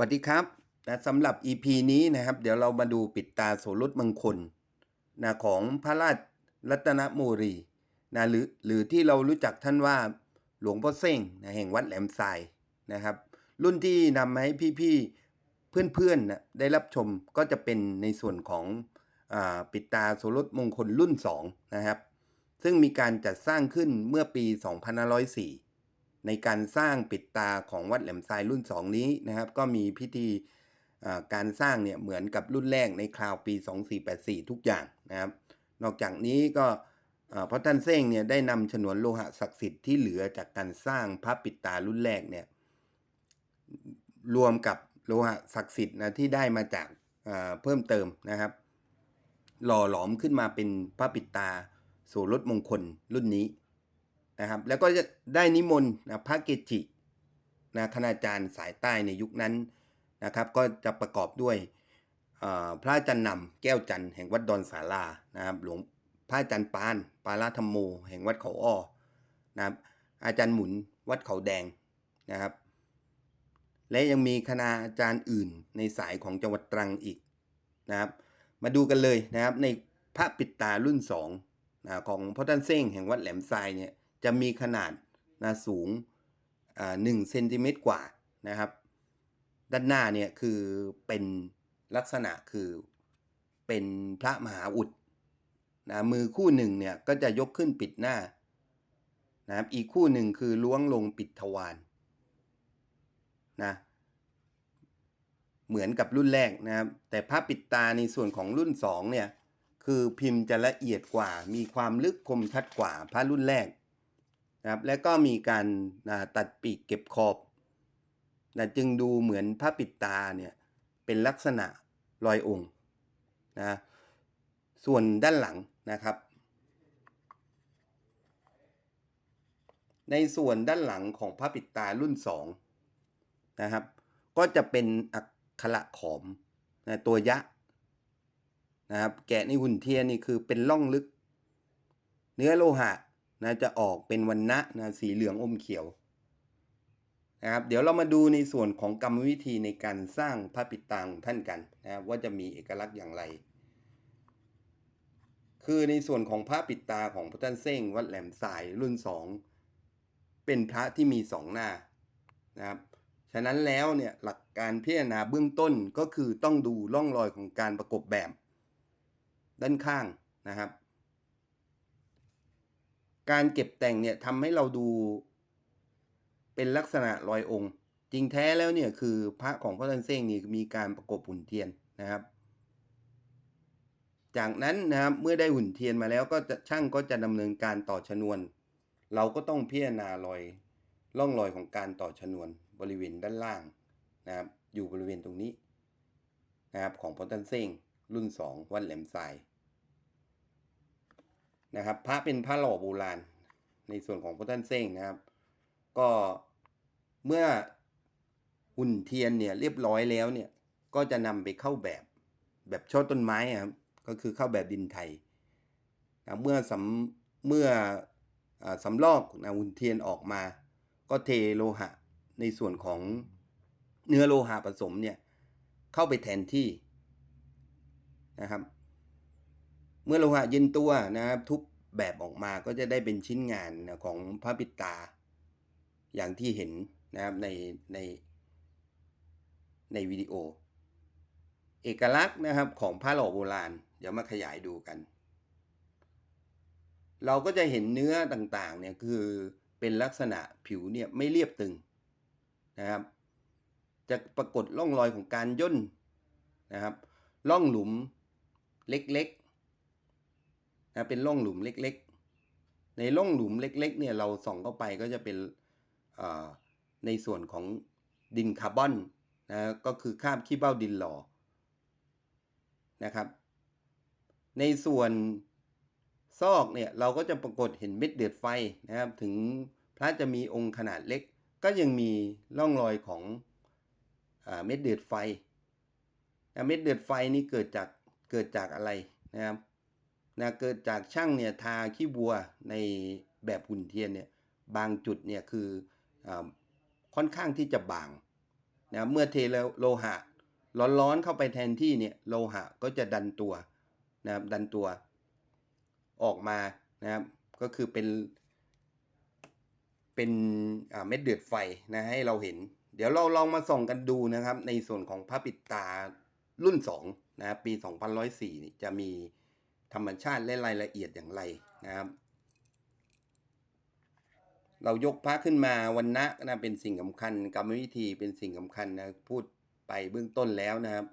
สวัสดีครับนะสำหรับ EP นี้นะครับ เดี๋ยวเรามาดูปิดตาโสรถมงคลนะของพระราชรัตนโมรีนะหรือหรือที่เรารู้จักท่านว่าหลวงพ่อเส้งนะแห่งวัดแหลมทรายนะครับ รุ่นที่นำมาให้พี่ๆเพื่อนๆนะได้รับชมก็จะเป็นในส่วนของอปิดตาโสรถมงคลรุ่น2นะครับ ซึ่งมีการจัดสร้างขึ้นเมื่อปี 2504 ในการสร้างปิดตาของวัดแหลมทรายรุ่น 2 นี้นะครับ ก็มีพิธีการสร้างเนี่ยเหมือนกับรุ่นแรกในคราวปี 2484 ทุกอย่างนะครับ นอกจากนี้ก็พระท่านเซ้งเนี่ยได้นำฉนวนโลหะศักดิ์สิทธิ์ที่เหลือจากการสร้างพระปิดตารุ่นแรกเนี่ยรวมกับโลหะศักดิ์สิทธิ์นะที่ได้มาจากเพิ่มเติมนะครับ หล่อหลอมขึ้นมาเป็นพระปิดตาสู่รถมงคลรุ่นนี้ นะครับ แล้วก็จะได้นิมนต์นะพระเกจินะคณาจารย์สายใต้ในยุคนั้นนะครับ ก็จะประกอบด้วยพระอาจารย์นำแก้วจันทร์แห่งวัดดอนสารานะครับ หลวงพระอาจารย์ปาน ปาราธรรมโม แห่งวัดเขาอ้อนะครับ อาจารย์หมุนวัดเขาแดงนะครับ และยังมีคณาอาจารย์อื่นในสายของจังหวัดตรังอีกนะครับ มาดูกันเลยนะครับในพระปิดตารุ่น2นะของพ่อท่านเซ้งแห่งวัดแหลมทรายเนี่ย จะมีขนาดนะสูงหนึ่งเซนติเมตรกว่านะครับ ด้านหน้าเนี่ยคือเป็นลักษณะคือเป็นพระมหาอุดนะมือคู่หนึ่งเนี่ยก็จะยกขึ้นปิดหน้านะครับอีกคู่หนึ่งคือล้วงลงปิดทวารนะเหมือนกับรุ่นแรกนะครับ แต่พระปิดตาในส่วนของรุ่น2เนี่ยคือพิมพ์จะละเอียดกว่า มีความลึกคมชัดกว่าพระรุ่นแรก นะครับและก็มีการตัดปีกเก็บขอบนะจึงดูเหมือนพระปิดตาเนี่ยเป็นลักษณะรอยองค์นะส่วนด้านหลังนะครับ ในส่วนด้านหลังของพระปิดตารุ่น2นะครับก็จะเป็นอักขระขอมนะตัวยะนะครับแกะในหุ่นเทียนนี่คือเป็นล่องลึก เนื้อโลหะ นะจะออกเป็นวันนะนะสีเหลืองอมเขียวนะครับเดี๋ยวเรามาดูในส่วนของกรรมวิธีในการสร้างพระปิดตาของท่านกันนะครับว่าจะมีเอกลักษณ์อย่างไร คือในส่วนของพระปิดตาของพระท่านเซ้งวัดแหลมสายรุ่นสองเป็นพระที่มีสองหน้านะครับฉะนั้นแล้วเนี่ยหลักการพิจารณาเบื้องต้นก็คือต้องดูร่องรอยของการประกบแบบ ด้านข้างนะครับ การเก็บแต่งเนี่ยทำให้เราดูเป็นลักษณะรอยองค์ จริงแท้แล้วเนี่ยคือพระของพระท่านเซ้งนี่มีการประกบหุ่นเทียนนะครับ จากนั้นนะครับเมื่อได้หุ่นเทียนมาแล้วก็จะช่างก็จะดำเนินการต่อชนวน เราก็ต้องพิจารณารอยร่องรอยของการต่อชนวนบริเวณด้านล่างนะครับอยู่บริเวณตรงนี้นะครับของพอตันเซ้งรุ่น 2 วัดแหลมทราย นะครับ พระเป็นพระหล่อโบราณ ในส่วนของพอตันเซ้งนะครับ ก็เมื่อหุ่นเทียนเนี่ยเรียบร้อยแล้วเนี่ยก็จะนำไปเข้าแบบแบบช่อต้นไม้ครับก็คือเข้าแบบดินไทยนะเมื่อสำเมื่ออสำลอกนะหุ่นเทียนออกมา ก็เทโลหะในส่วนของเนื้อโลหะผสมเนี่ยเข้าไปแทนที่นะครับ เมื่อโลหะเย็นตัวนะครับทุบแบบออกมาก็จะได้เป็นชิ้นงานของพระปิดตา อย่างที่เห็นนะครับในในในวิดีโอ เอกลักษณ์นะครับของผ้าหล่อโบราณ เดี๋ยวมาขยายดูกัน เราก็จะเห็นเนื้อต่างๆเนี่ยคือเป็นลักษณะผิวเนี่ยไม่เรียบตึงนะครับ จะปรากฏร่องรอยของการย่นนะครับร่องหลุมเล็กๆ นะเป็นร่องหลุมเล็กๆ ในร่องหลุมเล็ก ๆ เนี่ยเราส่องเข้าไปก็จะเป็นในส่วนของดินคาร์บอนนะก็คือคาบขี้เบ้าดินหล่อนะครับ ในส่วนซอกเนี่ยเราก็จะปรากฏเห็นเม็ดเดือดไฟนะครับ ถึงพระจะมีองค์ขนาดเล็ก ก็ยังมีร่องรอยของอเม็ดเดือดไฟเม็ดเดือดไฟนี่เกิดจากเกิดจากอะไรนะครับ นะเกิดจากช่างเนี่ยทาขี้บัวในแบบหุ่นเทียนเนี่ยบางจุดเนี่ยคืออค่อนข้างที่จะบางนะเมื่อเทโลหะ ร้อนๆเข้าไปแทนที่เนี่ยโลหะก็จะดันตัวนะครับดันตัวออกมานะครับก็คือเป็น เป็นเม็ดเดือดไฟนะให้เราเห็น เดี๋ยวเราลองมาส่องกันดูนะครับ ในส่วนของพระปิดตารุ่น2นะครับปี 2104นี่จะมี ธรรมชาติและรายละเอียดอย่างไรนะครับ เรายกพระขึ้นมาวันนะนะเป็นสิ่งสำคัญกรรมวิธีเป็นสิ่งสำคัญนะพูดไปเบื้องต้นแล้วนะครับ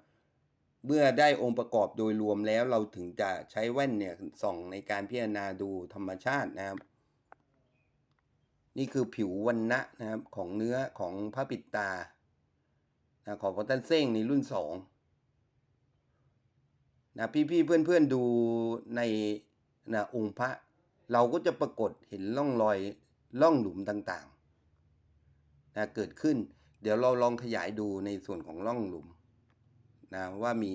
เมื่อได้องค์ประกอบโดยรวมแล้วเราถึงจะใช้แว่นเนี่ยส่องในการพิจารณาดูธรรมชาตินะครับ นี่คือผิววันนะนะครับของเนื้อของพระปิดตานะของพระตันเซ้งในรุ่นสอง นะพี่ๆเพื่อนๆดูในนะองค์พระ เราก็จะปรากฏเห็นร่องรอยร่องหลุมต่างๆนะเกิดขึ้น เดี๋ยวเราลองขยายดูในส่วนของร่องหลุมนะว่ามี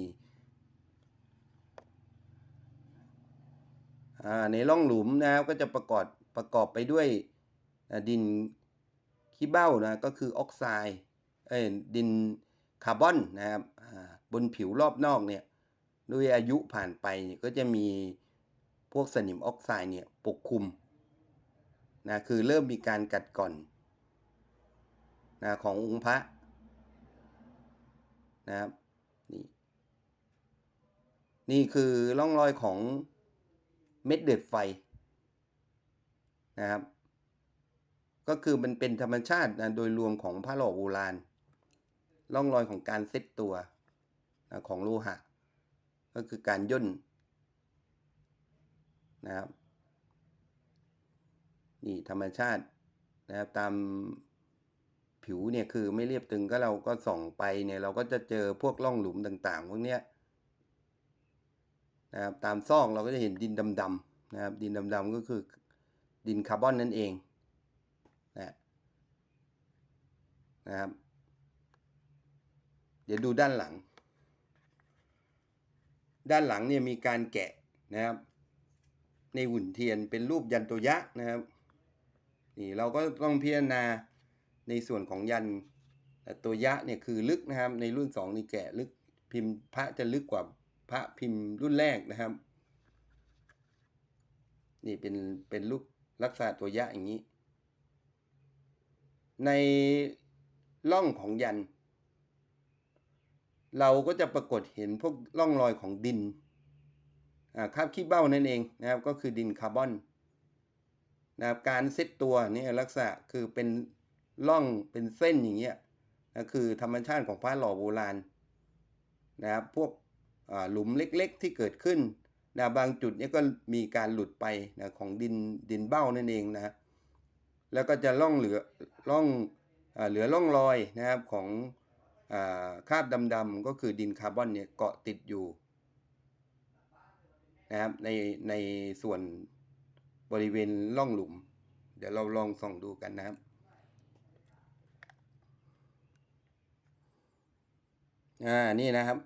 ในร่องหลุมนะครับก็จะประกอบประกอบไปด้วยดินขี้เบ้านะก็คือออกไซด์เอ้ยดินคาร์บอนนะครับบนผิวรอบนอกเนี่ย ด้วยอายุผ่านไปเนี่ยก็จะมีพวกสนิมออกไซด์เนี่ยปกคลุมนะคือเริ่มมีการกัดก่อนนะขององค์พระนะครับนี่นี่คือร่องรอยของเม็ดเดือดไฟนะครับ ก็คือมันเป็นธรรมชาตินะโดยรวมของพระหล่อโบราณร่องรอยของการเซตตัวนะของโลหะ ก็คือการย่นนะครับนี่ธรรมชาตินะครับตามผิวเนี่ยคือไม่เรียบตึงก็เราก็ส่องไปเนี่ยเราก็จะเจอพวกร่องหลุมต่างๆพวกเนี้ยนะครับตามซอกเราก็จะเห็นดินดำๆนะครับดินดำๆก็คือดินคาร์บอนนั่นเองนะนะครับ เดี๋ยวดูด้านหลัง ด้านหลังเนี่ยมีการแกะนะครับ ในหุ่นเทียนเป็นรูปยันโตยะนะครับนี่เราก็ต้องพิจารณาในส่วนของยันตัวยะเนี่ยคือลึกนะครับ ในรุ่นสองนี่แกะลึกพิมพ์พระจะลึกกว่าพระพิมพ์รุ่นแรกนะครับ นี่เป็นเป็นรูปลักษณะตัวยะอย่างนี้ ในร่องของยัน เราก็จะปรากฏเห็นพวกร่องรอยของดินคราบขี้เบ้านั่นเองนะครับก็คือดินคาร์บอนนะครับการเซตตัวนี่ลักษณะคือเป็นร่องเป็นเส้นอย่างเงี้ยนะคือธรรมชาติของพระหล่อโบราณนะครับพวกหลุมเล็กๆที่เกิดขึ้นนะบางจุดเนี่ยก็มีการหลุดไปนะของดินดินเบ้านั่นเองนะแล้วก็จะล่องเหลือล่องอเหลือร่องรอยนะครับของ คราบดำๆก็คือดินคาร์บอนเนี่ยเกาะติดอยู่นะครับในในส่วนบริเวณร่องหลุม เดี๋ยวเราลองส่องดูกันนะครับ อ่านี่นะครับ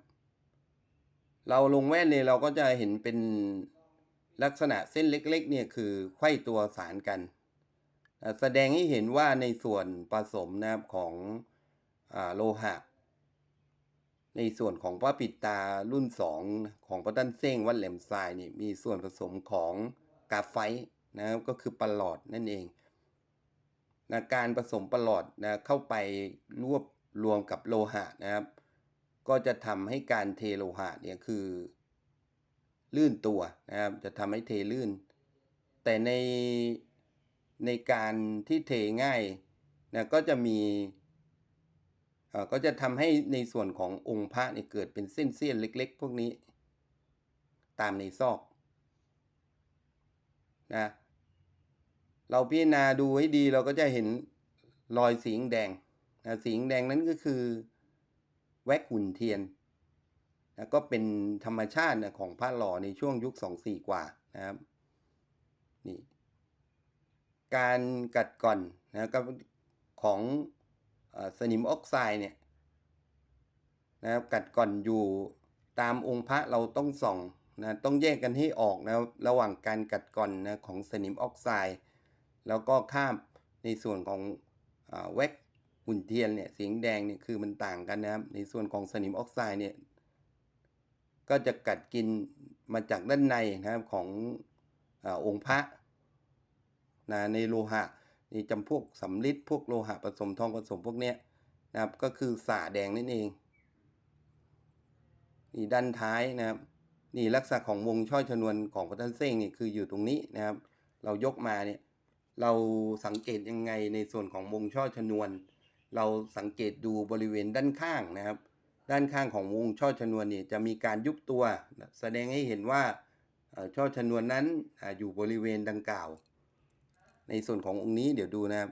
เราลงแว่นเนี่ยเราก็จะเห็นเป็นลักษณะเส้นเล็ก ๆ เนี่ยคือไขว้ตัวสารกัน แสดงให้เห็นว่าในส่วนผสมนะครับของอโลหะ ในส่วนของพระปิดตารุ่น 2 ของพระตันเซ้งวัดแหลมทรายนี่มีส่วนผสมของกาไฟนะครับก็คือประหลอดนั่นเองนะการผสมประหลอดนะเข้าไปรวบรวมกับโลหะนะครับ ก็จะทำให้การเทโลหะเนี่ยคือลื่นตัวนะครับ จะทำให้เทลื่น แต่ในในการที่เทง่ายนะก็จะมี ก็จะทำให้ในส่วนขององค์พระเนี่ยเกิดเป็นเส้นเสี้ยนเล็ก ๆ พวกนี้ ตามในซอกนะเราพิจารณาดูให้ดีเราก็จะเห็นรอยสีแดงนะสีแดงนั้นก็คือแวกหุ่นเทียนนะก็เป็นธรรมชาตินะของพระหล่อในช่วงยุคสองสี่กว่านะครับนี่การกัดก่อนนะก็ของ สนิมออกไซด์เนี่ยนะครับกัดก่อนอยู่ตามองค์พระเราต้องส่องนะต้องแยกกันให้ออกนะระหว่างการกัดก่อนนะของสนิมออกไซด์แล้วก็ข้ามในส่วนของอแว็กหุ่นเทียนเนี่ยสีแดงเนี่ยคือมันต่างกันนะครับ ในส่วนของสนิมออกไซด์เนี่ยก็จะกัดกินมาจากด้านในนะครับของอองค์พระนะในโลหะ นี่จำพวกสำริดพวกโลหะผสมทองผสมพวกเนี้ยนะครับ ก็คือสาแดงนั่นเอง นี่ด้านท้ายนะครับ นี่ลักษณะของวงช่อชนวนของพระท่านเส้งนี่คืออยู่ตรงนี้นะครับ เรายกมาเนี่ยเราสังเกตยังไงในส่วนของวงช่อชนวน เราสังเกตดูบริเวณด้านข้างนะครับ ด้านข้างของวงช่อชนวนเนี่ยจะมีการยุบตัว แสดงให้เห็นว่าช่อชนวนนั้นอยู่บริเวณดังกล่าว ในส่วนขององค์นี้เดี๋ยวดูนะครับ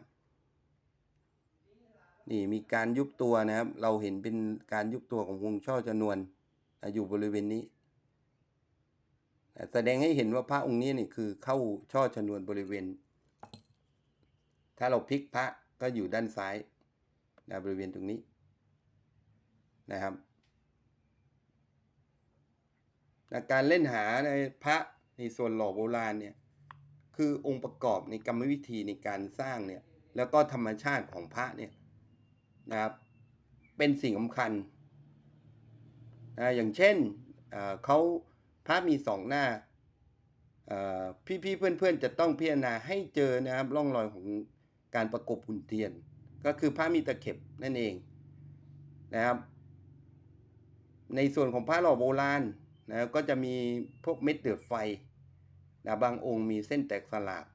นี่มีการยุบตัวนะครับ เราเห็นเป็นการยุบตัวของวงช่อชนวนอยู่บริเวณนี้แสดงให้เห็นว่าพระองค์นี้นี่คือเข้าช่อชนวนบริเวณ ถ้าเราพลิกพระก็อยู่ด้านซ้ายนะบริเวณตรงนี้นะครับการเล่นหาในพระในส่วนหล่อโบราณเนี่ย คือองค์ประกอบในกรรมวิธีในการสร้างเนี่ยแล้วก็ธรรมชาติของพระเนี่ยนะครับเป็นสิ่งสำคัญนะอย่างเช่นเขาพระมีสองหน้าเอ่พี่ๆเพื่อนๆจะต้องพิจารณาให้เจอนะครับร่องรอยของการประกบหุ่นเทียน ก็คือพระมีตะเข็บนั่นเองนะครับ ในส่วนของพระหล่อโบราณนะก็จะมีพวกเม็ดเดือดไฟ นะบางองค์มีเส้นแตกสลาก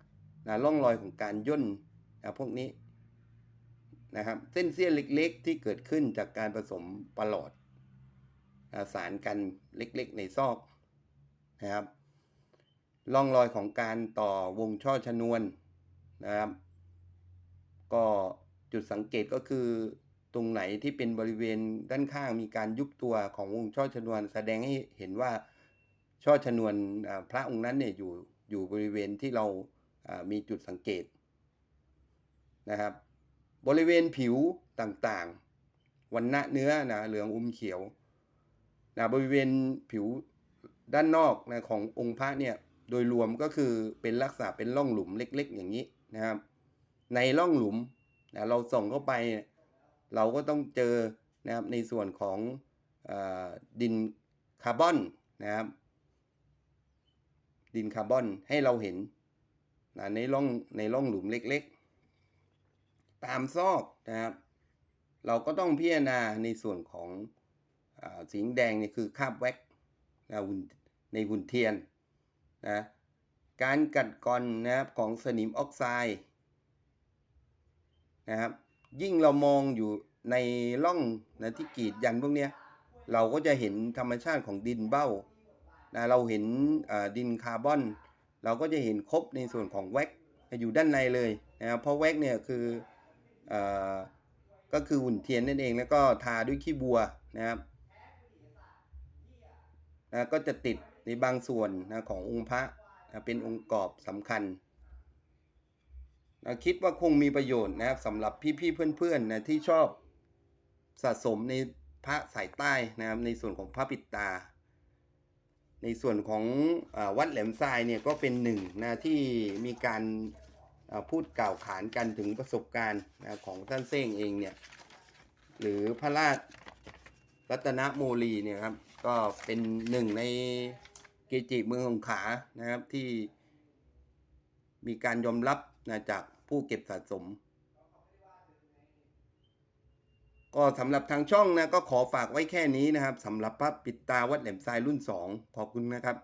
นะร่องรอยของการย่นนะพวกนี้นะครับเส้นเสี้ยนเล็ก ๆ ที่เกิดขึ้นจากการผสมประหลอดนะสารกันเล็กๆ ในซอกนะครับร่องรอยของการต่อวงช่อชนวนนะครับ ก็จุดสังเกตก็คือตรงไหนที่เป็นบริเวณด้านข้างมีการยุบตัวของวงช่อชนวน แสดงให้เห็นว่า ช่อชนวนพระองค์นั้นเนี่ยอยู่อยู่บริเวณที่เรามีจุดสังเกตนะครับ บริเวณผิวต่างๆ วันณะเนื้อนะเหลืองอมเขียวนะบริเวณผิวด้านนอกนะขององค์พระเนี่ยโดยรวมก็คือเป็นลักษณะเป็นร่องหลุมเล็ก ๆ อย่างนี้นะครับ ในร่องหลุมนะเราส่องเข้าไป เราก็ต้องเจอนะครับในส่วนของอดินคาร์บอนนะครับ ดินคาร์บอนให้เราเห็นนะในร่องในร่องหลุมเล็กๆ ตามซอกนะครับ เราก็ต้องพิจารณาในส่วนของอสีแดงนี่คือคาบแว็กนะหุ่นในหุ่นเทียนนะการกัดกร่อนนะครับของสนิมออกไซด์นะครับ ยิ่งเรามองอยู่ในร่องนะที่กรีดยันพวกเนี้ยเราก็จะเห็นธรรมชาติของดินเบ้า นะเราเห็นดินคาร์บอน เราก็จะเห็นครบในส่วนของแว็กอยู่ด้านในเลยนะครับเพราะแว็กเนี่ยคืออก็คือหุ่นเทียนนั่นเองแล้วก็ทาด้วยขี้บัวนะครับนะก็จะติดในบางส่วนนะขององค์พระนะเป็นองค์ปรอบสำคัญนะคิดว่าคงมีประโยชน์นะครับสำหรับพี่ๆเพื่อนๆนะที่ชอบสะสมในพระสายใต้นะครับในส่วนของพระปิดตา ในส่วนของอวัดแหลมทรายเนี่ยก็เป็นหนึ่งนะที่มีการพูดกล่าวขานกันถึงประสบการณ์นะของท่านเซ้งเองเนี่ยหรือพระราชรัตนโมลีเนี่ยครับก็เป็นหนึ่งในเกจิเมืองสงขลานะครับที่มีการยอมรับนะจากผู้เก็บสะสม ก็สำหรับทางช่องนะก็ขอฝากไว้แค่นี้นะครับสำหรับพระปิดตาวัดแหลมทรายรุ่น 2 ขอบคุณนะครับ